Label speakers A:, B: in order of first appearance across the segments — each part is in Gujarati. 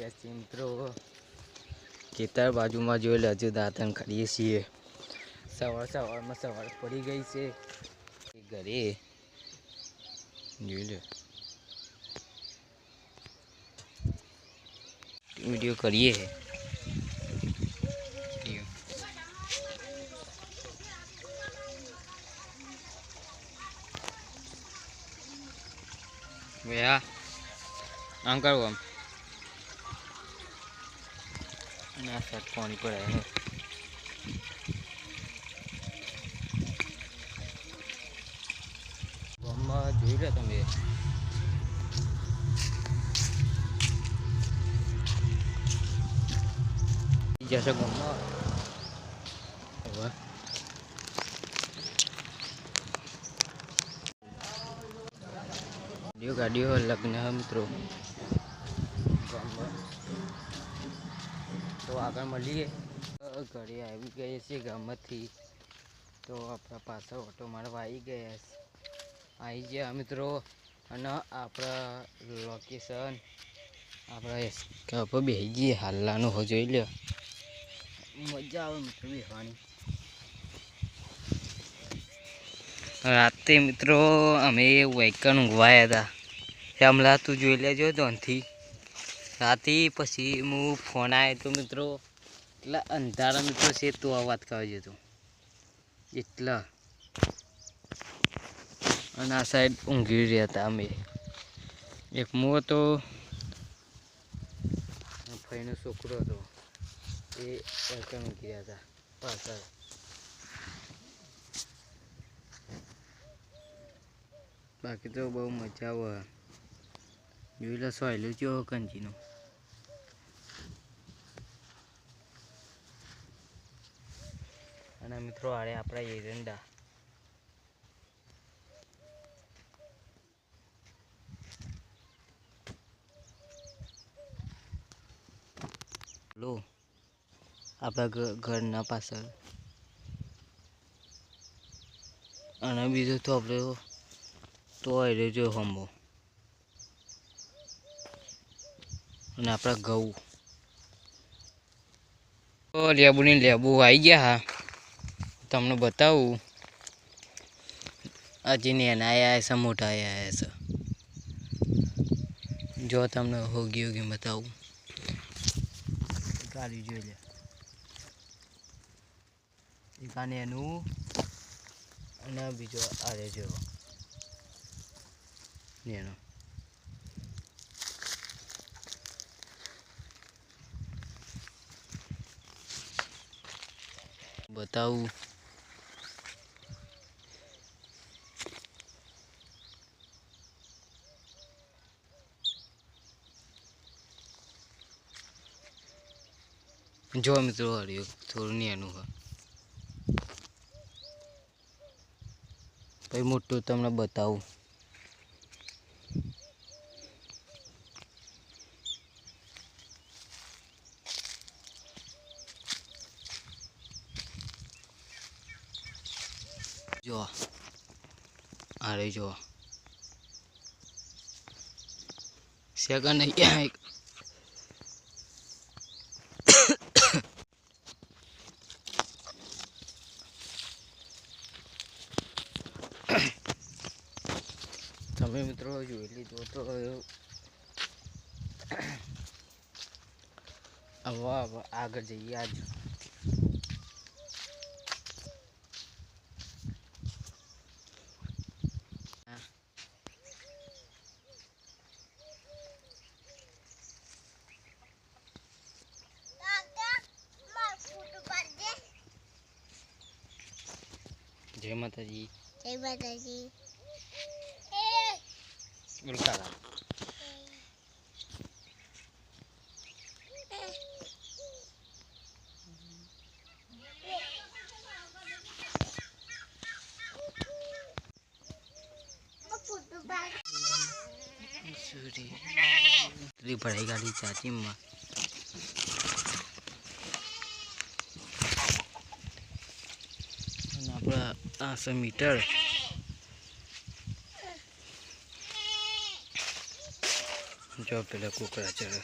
A: રહ્યા છીએ મિત્રો. ખેતર બાજુમાં જોઈ લે, હજુ દાંતણ કરીએ છીએ. સવાર સવારમાં સવાર પડી ગઈ છે. એ ઘરે. જોઈ લે. વીડિયો કરીએ. વીડિયો ભૈયા આમ કરવું આમ. અને સાહેબ પાણી હે ગામમાં જોઈ રહ્યા તમે જશે ગામમાં હવે ગાડીઓ ગાડીઓ લગ્ન મિત્રો ગામમાં તો આગળ મળીએ. ઘરે આવી ગઈ છીએ ગામમાંથી તો આપણા પાછળ ઓટો મારવા આવી ગયા છે. આવી ગયા મિત્રો. અને આપણા લોકેશન આપણા કપ બેસી જઈએ હાલલાનું હો જોઈ લ્યો. મજા આવે મિત્રો બેસવાની રાતે મિત્રો અમે વાયકણ ઊંઘવાયા હતા હમણાં તું જોઈ લેજો ત્યાંથી રાતે પછી હું ફોન આવ્યો તો મિત્રો, એટલા અંધારા મિત્રો છે તો આ વાત કરજો જતો એટલા. અને આ સાઈડ ઊંઘી રહ્યા હતા અમે. એક મો હતો ફઈનો છોકરો હતો. એ એકણ ઊંઘી રહ્યા હતા, પાછળ. બાકી તો બહુ મજા આવે. જોઈ લો, સોયલું જો કંજીનું. મિત્રો આડે આપણા એરંડા લો, આપણા ઘરના પાછળ. અને બીજું તો આપણે તો આવી જો હંબો અને આપણા ઘઉં. તો લેબુની લેબુ આવી ગયા હા. તમને બતાવું. હજી નેના આવ્યા છે મોટા આવ્યા છે. જો તમને હોગી હોગી બતાવું. ગાડી જોઈ લે. એક આ નેનું અને બીજો આરે જેવો નેનો બતાવું. જો મિત્રો હરિયો થોડું નેનું હોય. પછી મોટું તમને બતાવું. જો અરે જો સેકન્ડ નહીં તમે મિત્રો જોઈ લીધો તો હવે હવે આગળ જઈએ આજ. જય માતાજી.
B: જય માતાજી.
A: બોલતા સૂરી એટલી ભરાઈ ગાડી ચાચીમાં અને આપણા આસો મીટર જો પેલા કુકરા ચડે.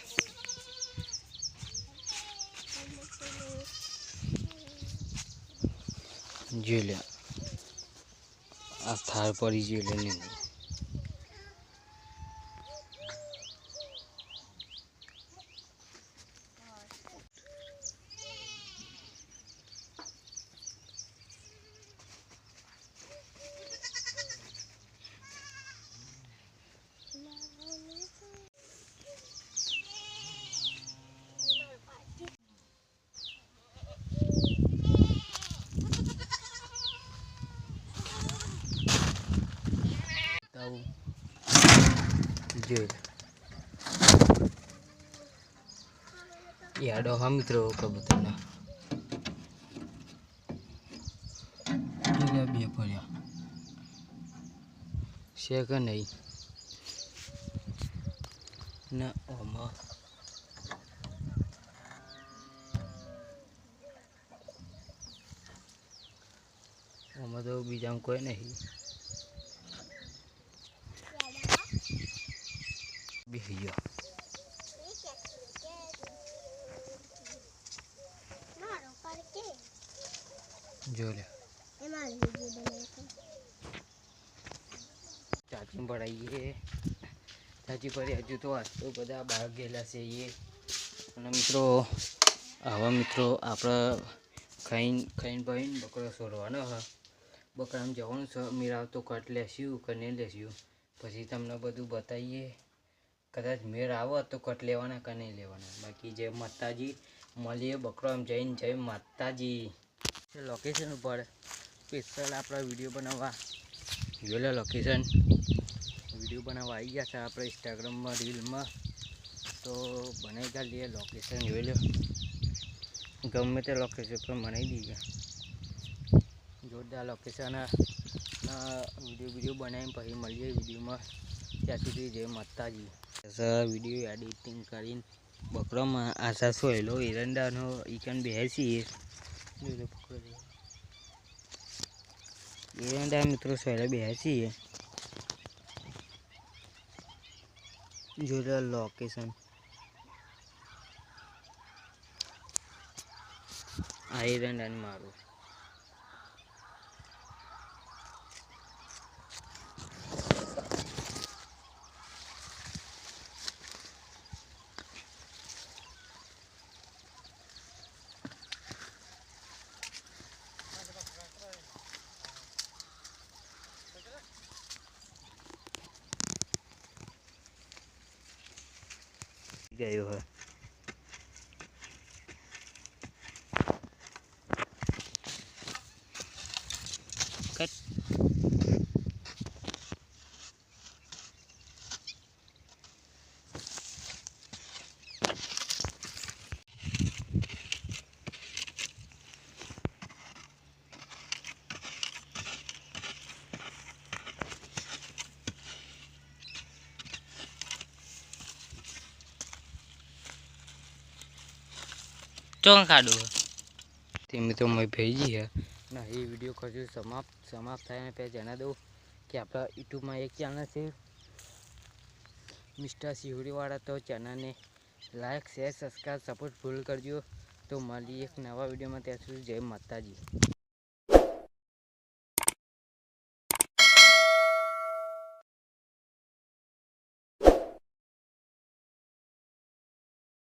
A: જોઈ લે. આ થાળ પડી જોઈ લે લીધું આવું. જોઈ. યાડો હા મિત્રો કબૂતરના. બે પડ્યા. છે કે નહીં? ના ઓમાં. ઓમાં તો બીજા કોઈ નહીં. બેસી ગયો જો લે ચાચી પડાવીએ ચાચી પડી હજુ તો આજ તો બધા બહાર ગયેલા છે એ. અને મિત્રો, આવા મિત્રો આપણે ખાઈને ખાઈને ભાઈને બકરો છોડવાનો હ. બકરામાં જવાનું છે મેળાવ તો કટ લેશું કે લેશું પછી તમને બધું બતાવીએ. કદાચ મેળ આવો તો કટ લેવાના કે નહીં લેવાના. બાકી જે માતાજી. મળીએ બકરો એમ જઈને જય માતાજી. લોકેશન ઉપર સ્પેશિયલ આપણા વીડિયો બનાવવા. જોયેલા લોકેશન વીડિયો બનાવવા આવી ગયા છે આપણે ઇન્સ્ટાગ્રામમાં રીલમાં તો બનાવી કાઢીએ લોકેશન જોઈ લો. ગમે તે લોકેશન પર બનાવી દઈએ. જોરદાર લોકેશન વીડિયો વીડિયો બનાવીને પછી મળીએ વિડીયોમાં ત્યાં સુધી જય માતાજી. વીડિયો એડિટિંગ કરીને બકરોમાં આશા સોયલો એરંડાનો ઈકન બેસીએ એરંડા મિત્રો સોયલા બેસીએ જોઈ લોકેશન આ એરંડાને મારું. ગયો હે ચોં કાઢું તે મિત્રો મેં ભેજી હે. ના, એ વીડિયો કશું સમાપ્ત સમાપ્ત થાય અને પહેલાં જણા દઉં કે આપણા યુટ્યુબમાં એક ચેનલ છે. મિસ્ટર સિહોડીવાળા, તો ચેનલને like share subscribe support full કરજો. તો મળીએ એક નવા વિડીયોમાં ત્યાં સુધી જય માતાજી.